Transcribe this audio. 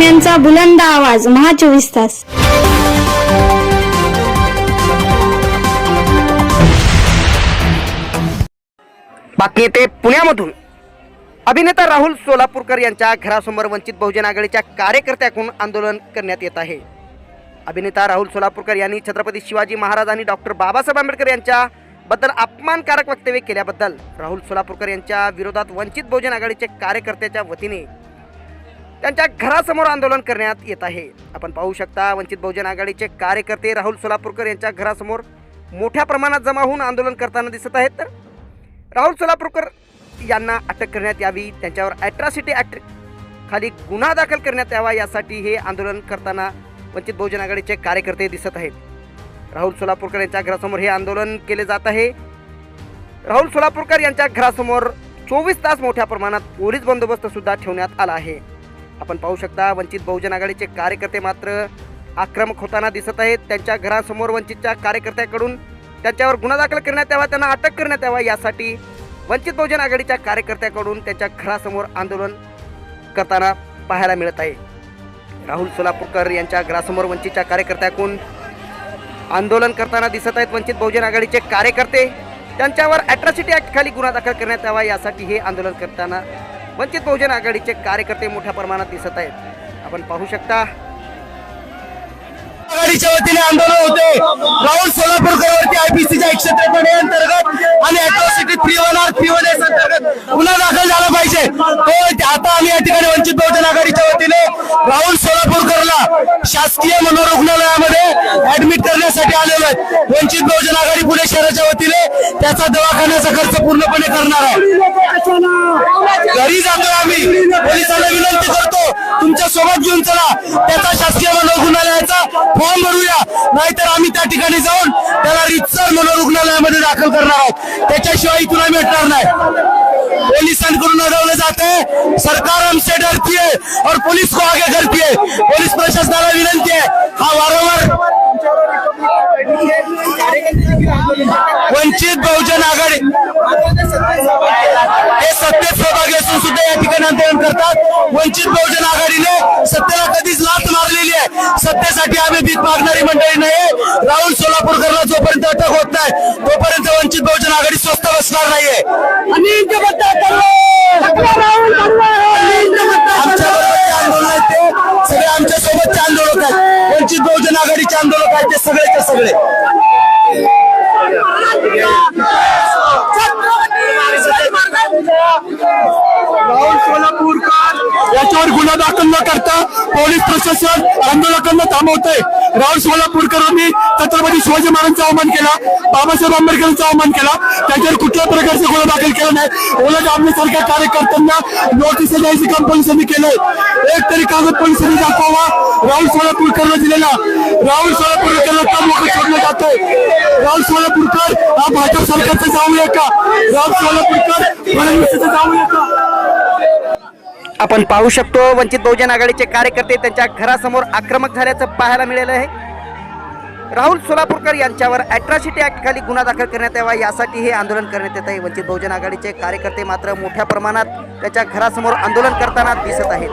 बातम्यांचा बुलंद आवाज महा चोवीस तास. बाकी येते पुण्यामधून. अभिनेता राहुल सोलापूरकर यांच्या घरासमोर वंचित बहुजन आघाडीच्या कार्यकर्त्याकडून आंदोलन करण्यात येत आहे. अभिनेता राहुल सोलापूरकर यांनी छत्रपती शिवाजी महाराज आणि डॉक्टर बाबासाहेब आंबेडकर यांच्या बद्दल अपमानकारक वक्तव्य केल्याबद्दल राहुल सोलापूरकर यांच्या विरोधात वंचित बहुजन आघाडीचे कार्यकर्त्याच्या वतीने त्यांच्या घरासमोर आंदोलन करण्यात येत आहे. आपण पाहू शकता वंचित बहुजन आघाडीचे कार्यकर्ते राहुल सोलापूरकर यांच्या घरासमोर मोठ्या प्रमाणात जमा होऊन आंदोलन करताना दिसत आहेत. तर राहुल सोलापूरकर यांना अटक करण्यात यावी त्यांच्यावर ॲट्रॉसिटी ॲक्ट खाली गुन्हा दाखल करण्यात यावा यासाठी हे आंदोलन करताना वंचित बहुजन आघाडीचे कार्यकर्ते दिसत आहेत. राहुल सोलापूरकर यांच्या घरासमोर हे आंदोलन केले जात आहे. राहुल सोलापूरकर यांच्या घरासमोर चोवीस तास मोठ्या प्रमाणात पोलीस बंदोबस्त सुद्धा ठेवण्यात आला आहे. आपण पाहू शकता वंचित बहुजन आघाडीचे कार्यकर्ते मात्र आक्रमक होताना दिसत आहेत. त्यांच्या घरासमोर वंचितच्या कार्यकर्त्याकडून त्यांच्यावर गुन्हा दाखल करण्यात यावा त्यांना अटक करण्यात यावा यासाठी वंचित बहुजन आघाडीच्या कार्यकर्त्याकडून त्यांच्या घरासमोर आंदोलन करताना पाहायला मिळत आहे. राहुल सोलापूरकर यांच्या घरासमोर वंचितच्या कार्यकर्त्याकडून आंदोलन करताना दिसत आहेत वंचित बहुजन आघाडीचे कार्यकर्ते. त्यांच्यावर ॲट्रॉसिटी ॲक्टखाली गुन्हा दाखल करण्यात यावा यासाठी हे आंदोलन करताना वंचित बहुजन आघाडीचे कार्यकर्ते मोठ्या प्रमाणात दिसत आहेत. आपण पाहू शकता. आघाडीच्या वतीने आंदोलन होते. राहुल सोलापूरकरवरती आयपीसीच्या एकशे त्रेपन्न अंतर्गत आणि atrocity three one R three one S अंतर्गत गुन्हा दाखल झाला पाहिजे. तो आता आम्ही या ठिकाणी वंचित बहुजन आघाडीच्या वतीने राहुल सोलापूरकरला शासकीय मनोरुग्णालया करण्यासाठी आलेलो आहे वंचित बहुजन आघाडी पुणे शहराच्या वतीने त्याचा दवाखान्याचा खर्च पूर्णपणे करणार आहे. घरी जातो आम्ही. पोलिसांना विनंती करतो. तुमच्यासोबत घेऊन चला. त्याचा शासकीय मनोरुग्णालयाचा फॉर्म भरूया. नाहीतर आम्ही त्या ठिकाणी जाऊन त्याला रितसर मनोरुग्णालयामध्ये दाखल करणार आहोत. त्याच्याशिवाय इथून आम्ही हटणार नाही. पोलिसांकडून अडवलं जाते सरकार हमसे डरती है और पुलिस को आगे करती है बहुजन आघाडी. हे सत्तेत सहभागी असून सुद्धा या ठिकाणी आंदोलन करतात. वंचित बहुजन आघाडीने सत्तेला कधीच लात मारलेली आहे. सत्तेसाठी आम्ही भीक मागणारी मंडळी नाही राहुल सोलापूरकरला जोपर्यंत अटक होत नाही तोपर्यंत वंचित बहुजन आघाडी स्वस्त बसणार नाहीये. सगळे आमच्या सोबतचे आंदोलक आहेत. वंचित बहुजन आघाडीचे आंदोलक आहेत ते सगळेचे सगळे. राहुल सोलापूरकर याच्यावर गुन्हा दाखल न करता पोलीस प्रशासन आंदोलकांना थांबवतंय. राहुल सोलापूरकरांनी छत्रपती शिवाजी महाराजांचा अवमान केला. बाबासाहेब आंबेडकरांचा अवमान केला. त्याच्यावर कुठल्या प्रकारचा गुन्हा दाखल केला नाही. उलट आपल्यासारख्या कार्यकर्त्यांना नोटीस द्यायचं काम पोलिसांनी केलंय. एक तरी कागद पोलिसांनी दाखवावा. राहुल सोलापूरकरला दिलेला. राहुल सोलापूरकरला का मोठं सोडलं जातोय राहुल सोलापूरकर हा भाजप सरकारचा जाऊया का राहुल सोलापूरकर फडणवीसचं जाऊया का आपण पाहू शकतो वंचित बहुजन आघाडीचे कार्यकर्ते त्यांच्या घरासमोर आक्रमक झाल्याचं पाहायला मिळालं आहे. राहुल सोलापूरकर यांच्यावर अॅट्रॉसिटी ऍक्ट खाली गुन्हा दाखल करण्यात यावा यासाठी हे आंदोलन करण्यात येत आहे. वंचित बहुजन आघाडीचे कार्यकर्ते मात्र मोठ्या प्रमाणात त्याच्या घरासमोर आंदोलन करताना दिसत आहेत.